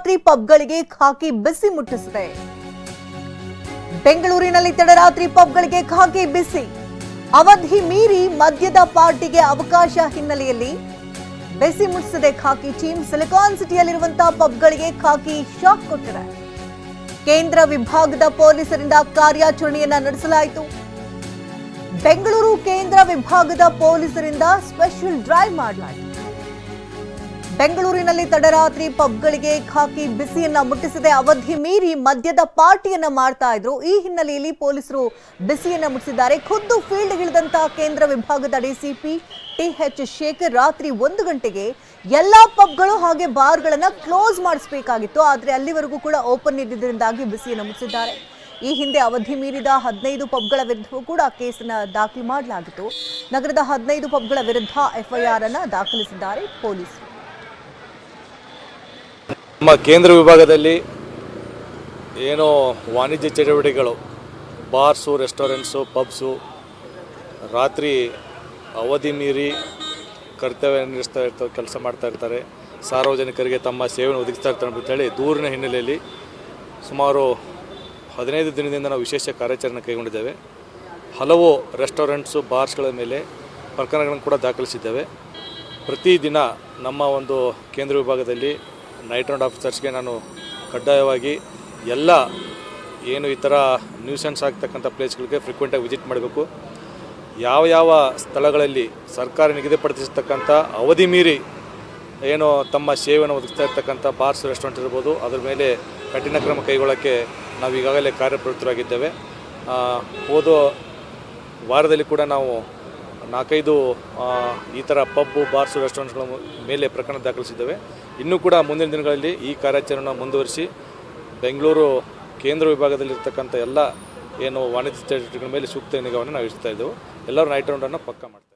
ತಡರಾತ್ರಿ ಪಬ್ಗಳಿಗೆ ಖಾಕಿ ಬಿಸಿ ಮುಟ್ಟಿಸಿದೆ. ಬೆಂಗಳೂರಿನಲ್ಲಿ ತಡರಾತ್ರಿ ಪಬ್ಗಳಿಗೆ ಖಾಕಿ ಬಿಸಿ. ಅವಧಿ ಮೀರಿ ಮದ್ಯದ ಪಾರ್ಟಿಗೆ ಅವಕಾಶ ಹಿನ್ನೆಲೆಯಲ್ಲಿ ಬಿಸಿ ಮುಟ್ಟಿಸಿದೆ ಖಾಕಿ ಟೀಮ್. ಸಿಲಿಕಾನ್ ಸಿಟಿಯಲ್ಲಿರುವಂತಹ ಪಬ್ಗಳಿಗೆ ಖಾಕಿ ಶಾಕ್ ಕೊಟ್ಟಿದೆ. ಕೇಂದ್ರ ವಿಭಾಗದ ಪೊಲೀಸರಿಂದ ಕಾರ್ಯಾಚರಣೆಯನ್ನ ನಡೆಸಲಾಯಿತು. ಬೆಂಗಳೂರು ಕೇಂದ್ರ ವಿಭಾಗದ ಪೊಲೀಸರಿಂದ ಸ್ಪೆಷಲ್ ಡ್ರೈವ್ ಮಾಡಲಾಯಿತು. ಬೆಂಗಳೂರಿನಲ್ಲಿ ತಡರಾತ್ರಿ ಪಬ್ಗಳಿಗೆ ಖಾಕಿ ಬಿಸಿಯನ್ನ ಮುಟ್ಟಿಸದೆ ಅವಧಿ ಮೀರಿ ಮದ್ಯದ ಪಾರ್ಟಿಯನ್ನ ಮಾಡ್ತಾ ಇದ್ರು. ಈ ಹಿನ್ನೆಲೆಯಲ್ಲಿ ಪೊಲೀಸರು ಬಿಸಿಯನ್ನ ಮುಟ್ಟಿಸಿದ್ದಾರೆ. ಖುದ್ದು ಫೀಲ್ಡ್ಗಿಳಿದಂತಹ ಕೇಂದ್ರ ವಿಭಾಗದ ಡಿಸಿಪಿ ಟಿಎಚ್ ಶೇಖರ್ ರಾತ್ರಿ ಒಂದು ಗಂಟೆಗೆ ಎಲ್ಲಾ ಪಬ್ಗಳು ಹಾಗೆ ಬಾರ್ಗಳನ್ನ ಕ್ಲೋಸ್ ಮಾಡಿಸಬೇಕಾಗಿತ್ತು. ಆದ್ರೆ ಅಲ್ಲಿವರೆಗೂ ಕೂಡ ಓಪನ್ ಇದ್ದಿದ್ದರಿಂದಾಗಿ ಬಿಸಿಯನ್ನು ಮುಟ್ಟಿಸಿದ್ದಾರೆ. ಈ ಹಿಂದೆ ಅವಧಿ ಮೀರಿದ ಹದಿನೈದು ಪಬ್ಗಳ ವಿರುದ್ಧವೂ ಕೂಡ ಕೇಸನ್ನು ದಾಖಲು ಮಾಡಲಾಗಿತ್ತು. ನಗರದ ಹದಿನೈದು ಪಬ್ಗಳ ವಿರುದ್ಧ ಎಫ್ಐಆರ್ ಅನ್ನು ದಾಖಲಿಸಿದ್ದಾರೆ ಪೊಲೀಸರು. ನಮ್ಮ ಕೇಂದ್ರ ವಿಭಾಗದಲ್ಲಿ ಏನೋ ವಾಣಿಜ್ಯ ಚಟುವಟಿಕೆಗಳು, ಬಾರ್ಸು, ರೆಸ್ಟೋರೆಂಟ್ಸು, ಪಬ್ಸು ರಾತ್ರಿ ಅವಧಿ ಮೀರಿ ಕರ್ತವ್ಯ ನಿರ್ಸ್ತಾ ಇರ್ತಾರೆ ಕೆಲಸ ಮಾಡ್ತಾ ಇರ್ತಾರೆ. ಸಾರ್ವಜನಿಕರಿಗೆ ತಮ್ಮ ಸೇವೆಯನ್ನು ಒದಗಿಸ್ತಾ ಇರ್ತಾರೆ ಅಂತೇಳಿ ದೂರಿನ ಹಿನ್ನೆಲೆಯಲ್ಲಿ ಸುಮಾರು ಹದಿನೈದು ದಿನದಿಂದ ನಾವು ವಿಶೇಷ ಕಾರ್ಯಾಚರಣೆ ಕೈಗೊಂಡಿದ್ದೇವೆ. ಹಲವು ರೆಸ್ಟೋರೆಂಟ್ಸು, ಬಾರ್ಸ್ಗಳ ಮೇಲೆ ಪ್ರಕರಣಗಳನ್ನು ಕೂಡ ದಾಖಲಿಸಿದ್ದೇವೆ. ಪ್ರತಿದಿನ ನಮ್ಮ ಒಂದು ಕೇಂದ್ರ ವಿಭಾಗದಲ್ಲಿ ನೈಟ್ ರೌಂಡ್ ಆಫೀಸರ್ಸ್ಗೆ ನಾನು ಕಡ್ಡಾಯವಾಗಿ ಎಲ್ಲ ಏನು ಈ ಥರ ನ್ಯೂಸೆನ್ಸ್ ಆಗ್ತಕ್ಕಂಥ ಪ್ಲೇಸ್ಗಳಿಗೆ ಫ್ರೀಕ್ವೆಂಟಾಗಿ ವಿಸಿಟ್ ಮಾಡಬೇಕು. ಯಾವ ಯಾವ ಸ್ಥಳಗಳಲ್ಲಿ ಸರ್ಕಾರ ನಿಗದಿಪಡಿಸಿರ್ತಕ್ಕಂಥ ಅವಧಿ ಮೀರಿ ಏನು ತಮ್ಮ ಸೇವೆಯನ್ನು ಒದಗಿಸ್ತಾ ಇರ್ತಕ್ಕಂಥ ಬಾರ್ಸ್ ರೆಸ್ಟೋರೆಂಟ್ ಇರ್ಬೋದು, ಅದ್ರ ಮೇಲೆ ಕಠಿಣ ಕ್ರಮ ಕೈಗೊಳ್ಳೋಕ್ಕೆ ನಾವು ಈಗಾಗಲೇ ಕಾರ್ಯಪ್ರವೃತ್ತರಾಗಿದ್ದೇವೆ. ಹೋದ ವಾರದಲ್ಲಿ ಕೂಡ ನಾವು ನಾಲ್ಕೈದು ಈ ಥರ ಪಬ್ಬು ಬಾರ್ಸು ರೆಸ್ಟೋರೆಂಟ್ಗಳ ಮೇಲೆ ಪ್ರಕರಣ ದಾಖಲಿಸಿದ್ದೇವೆ. ಇನ್ನೂ ಕೂಡ ಮುಂದಿನ ದಿನಗಳಲ್ಲಿ ಈ ಕಾರ್ಯಾಚರಣೆ ಮುಂದುವರಿಸಿ ಬೆಂಗಳೂರು ಕೇಂದ್ರ ವಿಭಾಗದಲ್ಲಿರ್ತಕ್ಕಂಥ ಎಲ್ಲ ಏನು ವಾಣಿಜ್ಯ ಚಟುವಟಿಕೆಗಳ ಮೇಲೆ ಸೂಕ್ತ ನಿಗಾವನ್ನು ನಾವು ಇಡ್ತಾ ಇದ್ದೆವು. ಎಲ್ಲರೂ ನೈಟ್ ರೌಂಡನ್ನು ಪಕ್ಕ ಮಾಡ್ತೇವೆ